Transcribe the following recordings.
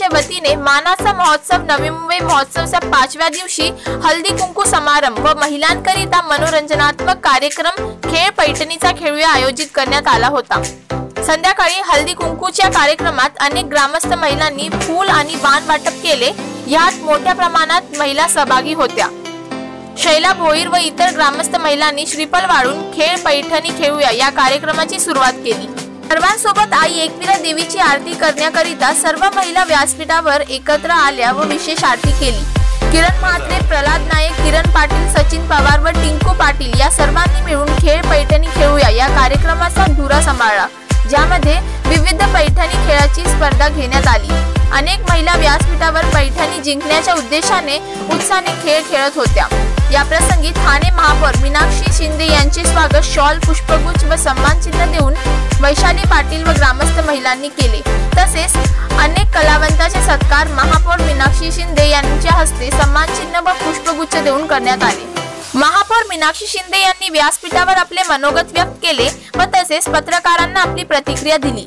वतीने मानाचा महोत्सव नवी मुंबई महोत्सवच्या पाचव्या दिवशी हल्दी कुंकू समारंभ व महिलांकरिता मनोरंजनात्मक कार्यक्रम खेळ पैठणीचा खेळूया आयोजित करण्यात आला होता. संध्याकाळी हल्दी कुंकूच्या कार्यक्रमात अनेक ग्रामस्थ महिलांनी फूल आणि बाण वाटप केले. यात मोठ्या प्रमाणात महिला सहभागी होत्या. शैला भोईर व इतर ग्रामस्थ महिलांनी श्रीफल वाढून खेळ पैठणी खेळूया या कार्यक्रमाची सुरुवात केली. सर्वांसोबत आई एकविरा देवीची आरती करण्याकरिता सर्व महिला व्यासपीठावर एकत्र आल्या व विशेष आरती केली. किरण म्हात्रे प्रल्हाद नायक किरण पाटील सचिन पवार व टिंकू पाटील या सर्वांनी मिळून खेळ पैठणी खेळूया. या कार्यक्रमाचा धुरा सांभाळला ज्यामध्ये विविध पैठणी खेळाची स्पर्धा घेण्यात आली. अनेक महिला व्यासपीठावर पैठणी जिंकण्याच्या उद्देशाने उत्साहाने खेळ खेळत होत्या. या प्रसंगी ठाणे महापौर मीनाक्षी शिंदे यांचे स्वागत शॉल पुष्पगुच्छ व सन्मान चिन्ह देऊन वैशाली पाटील व ग्रामस्थ महिलांनी केले. तसेच अनेक कलावंताचे सत्कार महापौर मीनाक्षी शिंदे यांच्या हस्ते सन्मान चिन्ह व पुष्पगुच्छ देऊन करण्यात आले. महापौर मीनाक्षी शिंदे यांनी व्यासपीठावर आपले मनोगत व्यक्त केले व तसेच पत्रकारांना आपली प्रतिक्रिया दिली.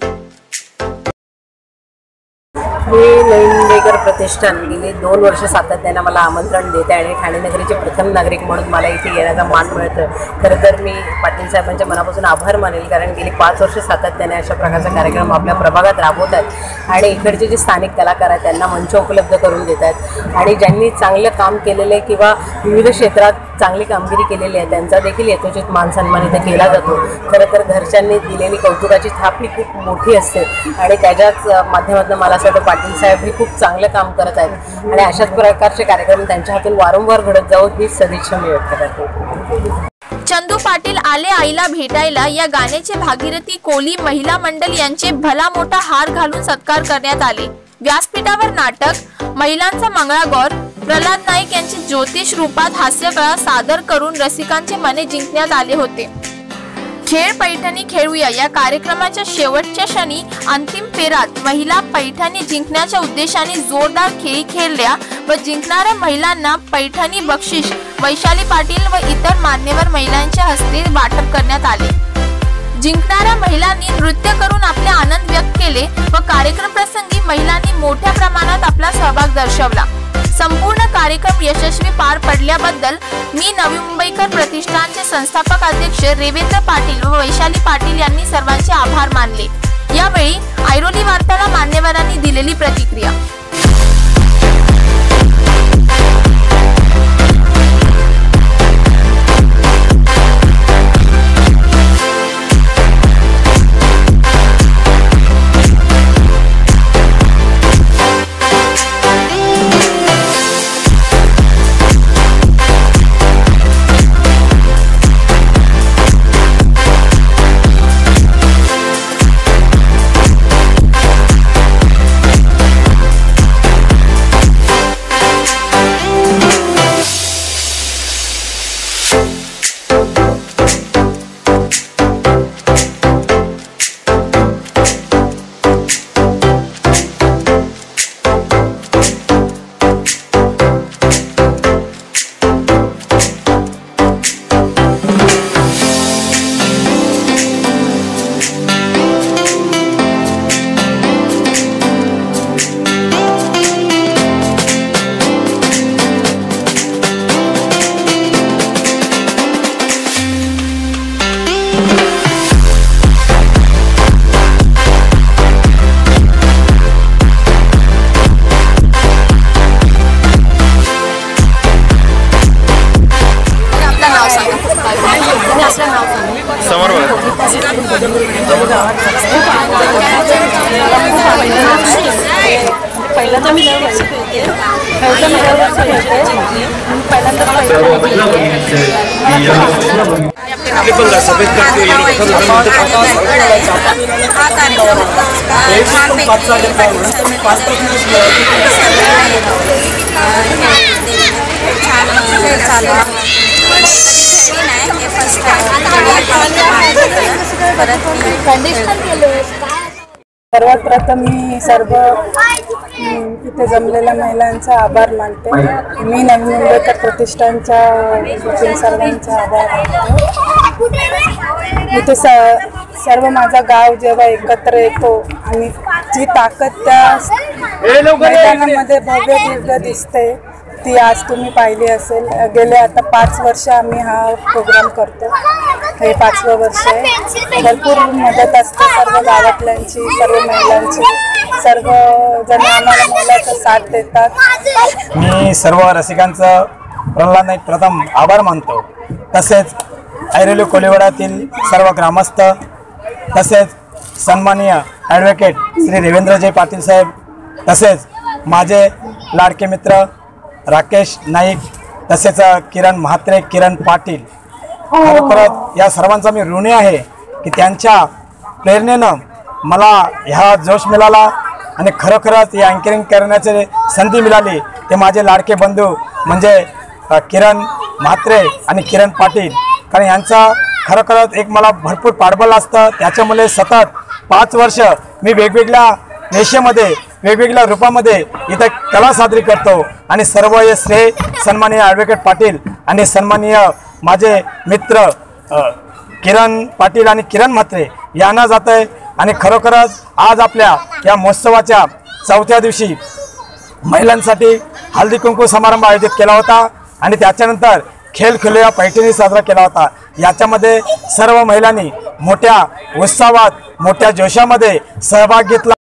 मी प्रतिष्ठान गेली दोन वर्ष सातत्यानं मला आमंत्रण देते आणि ठाणे नगरीचे प्रथम नागरिक म्हणून मला इथे येण्याचा मान मिळतं खरं तर मी पाटील साहेबांच्या मनापासून आभार मानेल कारण गेली पाच वर्ष सातत्याने अशा प्रकारचा कार्यक्रम आपल्या प्रभागात राबवतात आणि इकडचे जे स्थानिक कलाकार आहेत त्यांना मंच उपलब्ध करून देत आहेत. आणि ज्यांनी चांगलं काम केलेलं आहे किंवा विविध क्षेत्रात चांगली कामगिरी केलेली आहे त्यांचा देखील यथोचित मानसन्मान इथे केला जातो. खरं तर घरच्यांनी दिलेली कौतुकाची थाप ही खूप मोठी असते आणि त्याच्याच माध्यमातून मला असं वाटतं पाटील साहेब हे खूप चांगलं काम करत आहेत. आणि अशाच प्रकारचे कार्यक्रम त्यांच्या हातून वारंवार घडत जावं ही सदिच्छा मी व्यक्त करते. चंदू पाटील आले आईला भेटायला. या गाण्याचे भागीरथी कोली महिला मंडल यांचे भला मोठा हार घालून सत्कार करण्यात आले. व्यासपीठावर नाटक महिलांचा मंगळागौर प्रल्हाद नाईक यांचे ज्योतिष रूपात हास्यकळा सादर करून रसिकांचे मने जिंकण्यात आले होते. खेळ पैठणी खेळूया. या कार्यक्रमाच्या शेवटच्या क्षणी अंतिम फेरात महिला पैठणी जिंकण्याच्या उद्देशाने जोरदार खेळी खेळल्या व जिंकणाऱ्या महिलांना पैठणी बक्षीस वैशाली पाटील व इतर मान्यवर महिलांच्या हस्ते वाटप करण्यात आले. जिंकणाऱ्या महिलांनी नृत्य करून आपले आनंद व्यक्त केले व कार्यक्रम प्रसंगी महिलांनी मोठ्या प्रमाणात आपला सहभाग दर्शवला. संपूर्ण कार्यक्रम यशस्वी पार पडल्याबद्दल मी नवी मुंबईकर प्रतिष्ठानचे संस्थापक अध्यक्ष रेवेंद्र पाटील व वैशाली पाटील यांनी सर्वांचे आभार मानले. यावेळी ऐरोली वार्ताला मान्यवरांनी दिलेली प्रतिक्रिया. बघा पहिल्यांदा मी दरवर्षी खेळते खेळते मी दरवर्षी खेळते पहिल्यांदा आपली सर्वात प्रथम मी सर्व इथे जमलेल्या महिलांचा आभार मानते. मी नवीन मुंबईकर प्रतिष्ठानच्या सर्वांचा आभार मानते. इथे स सर्व माझा गाव जेव्हा एकत्र येतो आणि जी ताकद त्या मैदानामध्ये भव्य दिव्य दिसते ती आज तुम्ही पाहिली असेल. गेले आता पाच वर्ष आम्ही हा प्रोग्राम करतो हे पाचवं वर्ष आहे. भरपूर मदत असते सर्व गावातल्यांची सर्व महिलांची. सर्व जण आम्हाला मुलाचा साथ देतात. मी सर्व रसिकांचं प्रल्हाद नाईक प्रथम आभार मानतो. तसेच ऐरोली कोलिवडातील सर्व ग्रामस्थ तसेच सन्माननीय ॲडव्होकेट श्री देवेंद्रजय पाटील साहेब तसेच माझे लाडके मित्र राकेश नाईक तसेच किरण म्हात्रे किरण पाटील. खरोखरच या सर्वांचा मी ऋणी आहे की त्यांच्या प्रेरणेनं मला ह्या जोश मिळाला आणि खरोखरच या अँकरिंग करण्याची संधी मिळाली. ते माझे लाडके बंधू म्हणजे किरण म्हात्रे आणि किरण पाटील. कारण यांचा खरोखरच एक मला भरपूर पाठबळ असतं. त्याच्यामुळे सतत पाच वर्ष मी वेगवेगळ्या वेशेमध्ये वेगवेगळ्या रूपामध्ये इथं कला साजरी करतो. आणि सर्व हे श्रेय सन्माननीय ॲडव्होकेट पाटील आणि सन्माननीय माझे मित्र किरण पाटील आणि किरण म्हात्रे यांना जात आहे आणि खरोखरच आज आपल्या या महोत्सवाच्या चौथ्या दिवशी महिलांसाठी हल्दी कुंकू समारंभ आयोजित केला होता. आणि त्याच्यानंतर खेळ खेळूया पैठणी साजरा केला होता. याच्यामध्ये सर्व महिलांनी मोठ्या उत्साहात मोठ्या जोशामध्ये सहभाग घेतला.